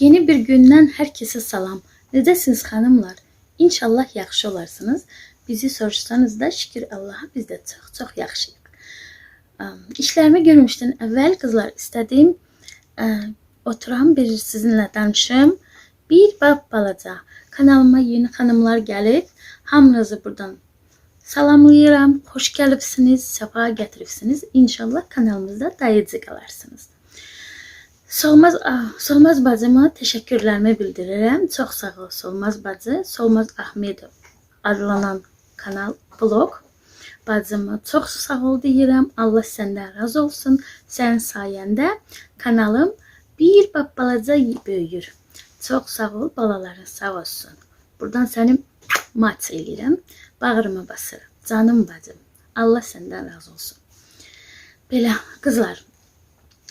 Yeni bir gündən hər kəsə salam. Necəsiniz xanımlar? İnşallah yaxşı olarsınız. Bizi soruşsanız da şükür Allaha biz də çox-çox yaxşıyıq. İşlərimi görmüşdən əvvəl qızlar istədim ə, oturam bir sizinlə danışım. Bir bab balaca. Kanalıma yeni xanımlar gəlib. Hamınızı buradan salamlayıram. Xoş gəlibsiniz, səfa gətiribsiniz. İnşallah kanalımızda dayıcı qalarsınız. Solmaz, ah, Solmaz bacıma təşəkkürlərimi bildirirəm. Çox sağ ol Solmaz bacı. Solmaz Ahmedov adlanan kanal blog bacıma çox sağ ol deyirəm. Allah səndən razı olsun. Sənin sayəndə kanalım bir bab balaca böyüyür. Çox sağ ol balaların sağ olsun. Buradan səni maç eləyirəm. Bağrıma basıram. Canım bacım. Allah səndən razı olsun. Belə qızlar,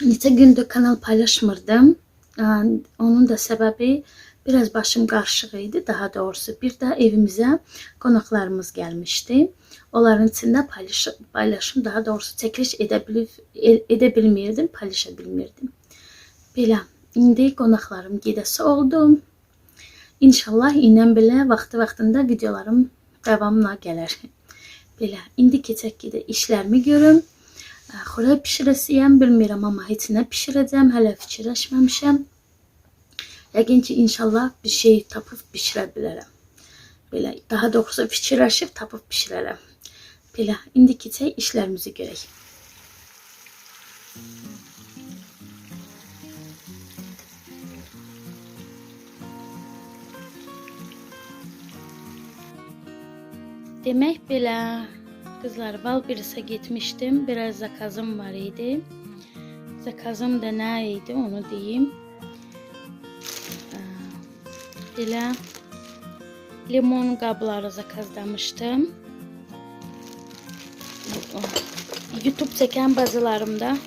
neçə gündür kanal paylaşmırdım. Aa, Onun da səbəbi biraz başım qarışıq idi. Daha doğrusu bir də evimizə qonaqlarımız gəlmişdi. Onların içində paylaş paylaşım, daha doğrusu çəkiliş edə bilib edə bilmirdim, paylaşa bilmirdim. Belə, indi qonaqlarım gedəsi oldu. İnşallah indən belə vaxtı-vaxtında videolarım davamla gələr. Belə, indi keçək gedə işlərimi görüm. Xörək bişirəsiyəm, bilmirəm amma heç nə bişirəcəm, hələ fikirləşməmişəm. Yəqin ki, inşallah bir şey tapıb bişirə bilərəm. Belə, daha doğrusu fikirləşib tapıb bişirərəm. Belə, indi keçək işlərimizi görək. Demək belə qızlar Valbirisə getmişdim. Biraz zakazım var idi. Zakazım da nə idi onu deyim. Ə, Belə limon qabları zakazlamışdım. YouTube çəkən bacılarımda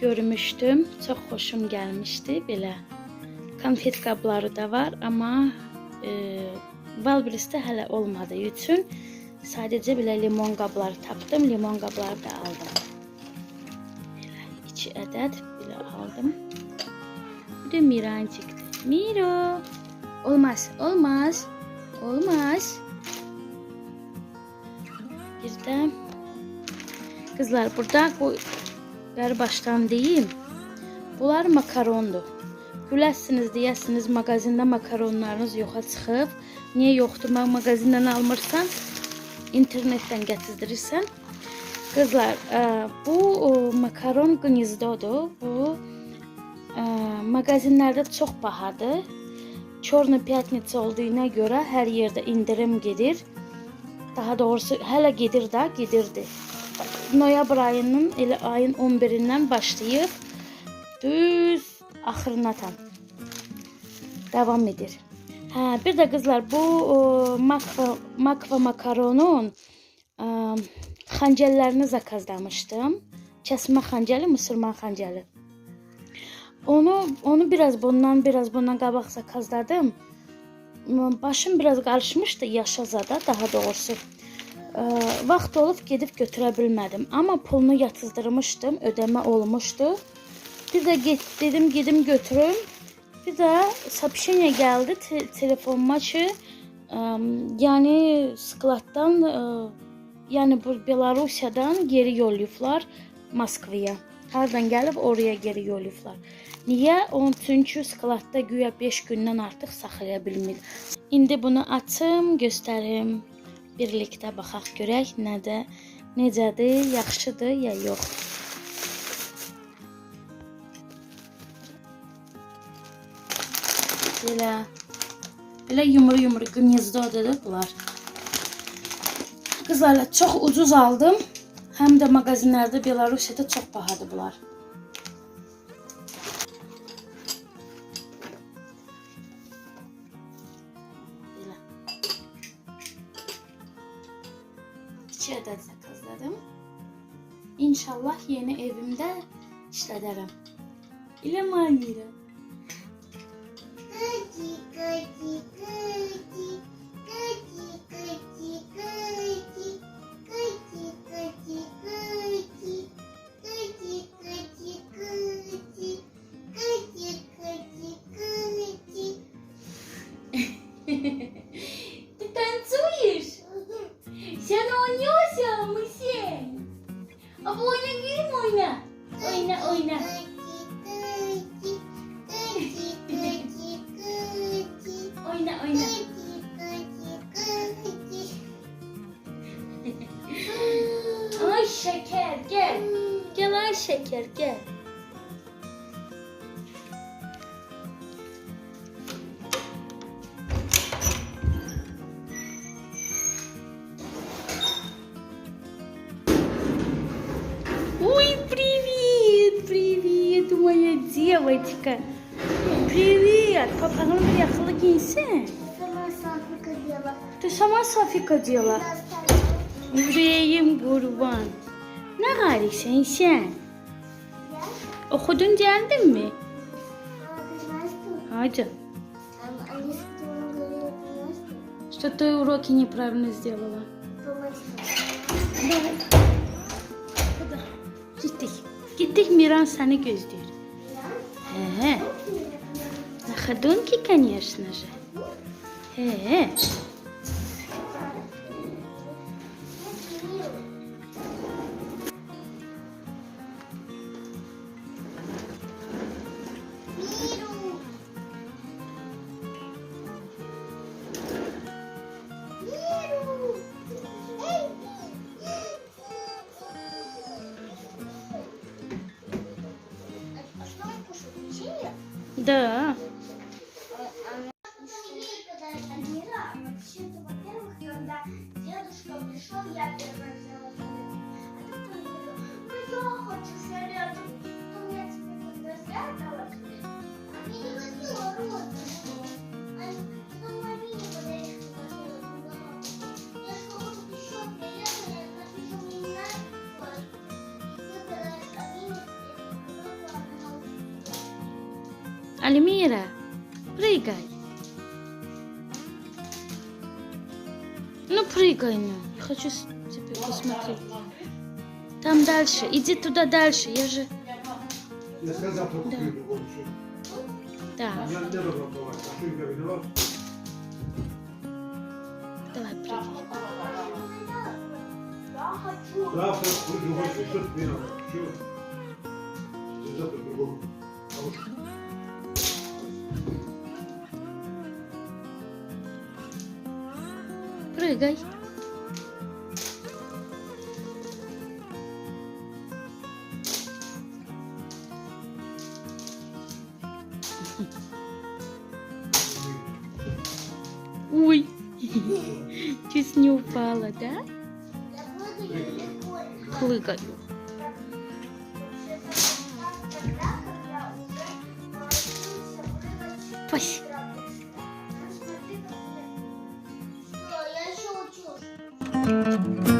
görmüşdüm. Çox xoşum gəlmişdi belə. Konfet qabları da var, amma e, Valbrisdə hələ olmadığı üçün sadəcə belə limon qabları tapdım. Limon qabları da aldım. Belə 2 ədəd belə aldım. Bir də Miran çıxdı. Miro. Olmaz, olmaz. Olmaz. Bir də qızlar burada bu bəri başdan deyim. Bunlar makarondur. Güləsiniz deyəsiniz mağazində makaronlarınız yoxa çıxıb. Niyə yoxdur? Mən mağazindən almırsan, internetten getirirsen. Kızlar e, bu e, makaron gnizdodur. Bu e, magazinlerde çok pahalı. Çorna piyatnitsa olduğuna göre her yerde indirim gelir. Daha doğrusu hele gedir da gedirdi. Noyabr ayının elə ayın 11-dən düz axırına tam davam edir. Hə, bir də qızlar bu ə, makva, makva makaronun ə, xəncəllərini zakazlamışdım. Kəsmə xəncəli, musulman xəncəli. Onu onu biraz bundan biraz bundan qabaq zakazladım. Başım biraz qarışmışdı yaşazada daha doğrusu. Ə, vaxt olub gedib götürə bilmədim. Amma pulunu yatızdırmışdım, ödəmə olmuşdu. Bir də get, dedim gedim götürüm. Bir də sapşenya gəldi te telefonuma ki, ə, yəni skladdan, ə, yəni bu Belarusiyadan geri yollayıblar Moskvaya. Hardan gəlib oraya geri yollayıblar. Niyə? Onun çünki skladda güya 5 gündən artıq saxlaya bilmir. İndi bunu açım, göstərim. Birlikdə baxaq görək nədə, necədir, yaxşıdır ya yox. Belə belə yumru-yumru qnezdodur bunlar. Qızlarla çox ucuz aldım. Həm də mağazinlərdə Belarusiyada çox bahadır bunlar. Belə. İki ədəd zakazladım. İnşallah yeni evimdə işlədərəm. Elə manira. Ти танцюєш? Сянонюся, Мисень. Або не гімуйна. Ойна, ойна. ay şeker gel. Ой, привет, привет, моя девочка. Привет. Papağanı bir yaxılı giysin. Ты сама Safika diyala. Yüreğim kurban. Ne garipsen sen? Okudun geldin mi? Hadi. Что ты уроки неправильно сделала? Давай. Hadi. Gittik. Gittik Miran seni gözlüyor. He. На ходунке, конечно же. He. Да. Альмира, прыгай. Ну, прыгай, ну. Я хочу теперь посмотреть. Там дальше. Иди туда дальше. Я же... Я сказал, да. Да. Давай, прыгай. Да, хочу. Да, хочу. 手書。Música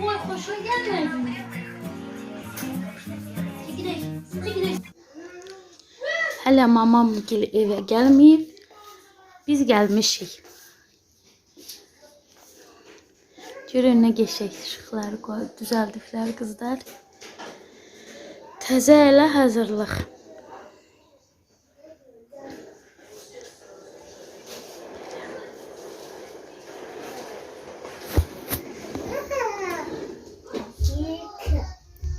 Oy hoşuna gelmedi mi? Hələ mamam gel evə gəlməyib. Biz gəlmişik. Görün nə qəşəng işıqları qoyub düzəldiblər qızlar. Təzə elə hazırlıq.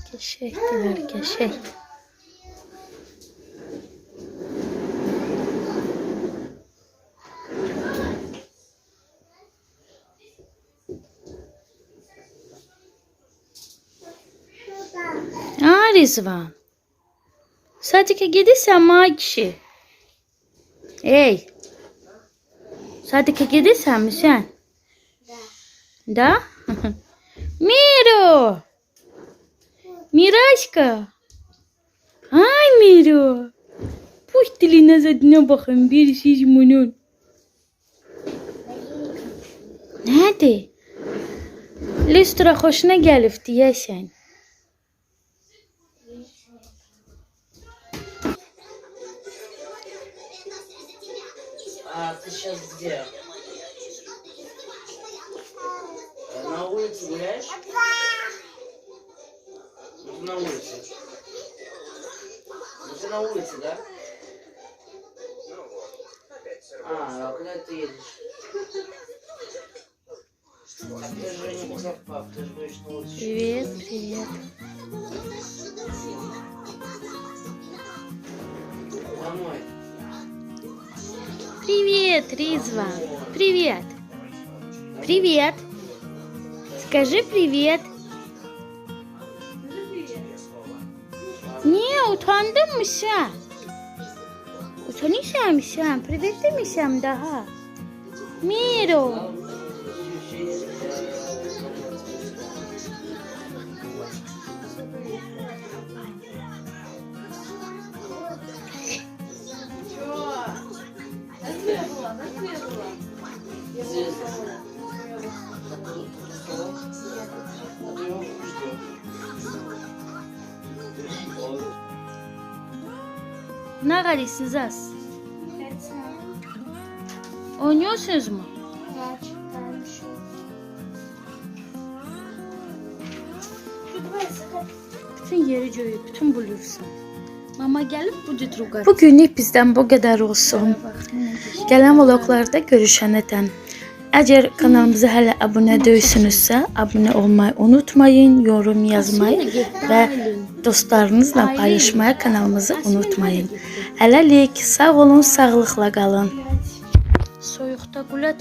Qəşəngdilər, qəşəng. Rizvan. Sadece gidirsən ma kişi. Ey. Sadece gidirsən mi sən? Da. Miro. Miraşka. Ay Miro. Puş diline zadına bakın bir şey bunun. Nerede? Listra hoşuna gelip diyesen. А ты сейчас где? На улице гуляешь? Ну, ты на улице. Ну, ты на улице, да? А, а куда ты едешь? Так ты же не пап, ты же будешь на улице. Привет, привет. Привет, Ризва. Привет. Привет. Скажи привет. Utandın mı sen? Utanırsan mı sen? Privet demişsem daha. Miro. Arıyorsunuz az? Oynuyorsunuz mu? Bütün yeri göyü, bütün bulursun. Mama gelip bu cütruqa. Bugünlük bizdən bu qədər olsun. Gələn vloglarda görüşənədən. Əgər kanalımıza hələ abunə deyilsinizsə, abunə olmayı unutmayın, yorum yazmayı və dostlarınızla paylaşmayı kanalımızı unutmayın. Hələlik sağ olun, sağlıqla qalın. Soyuqda qulət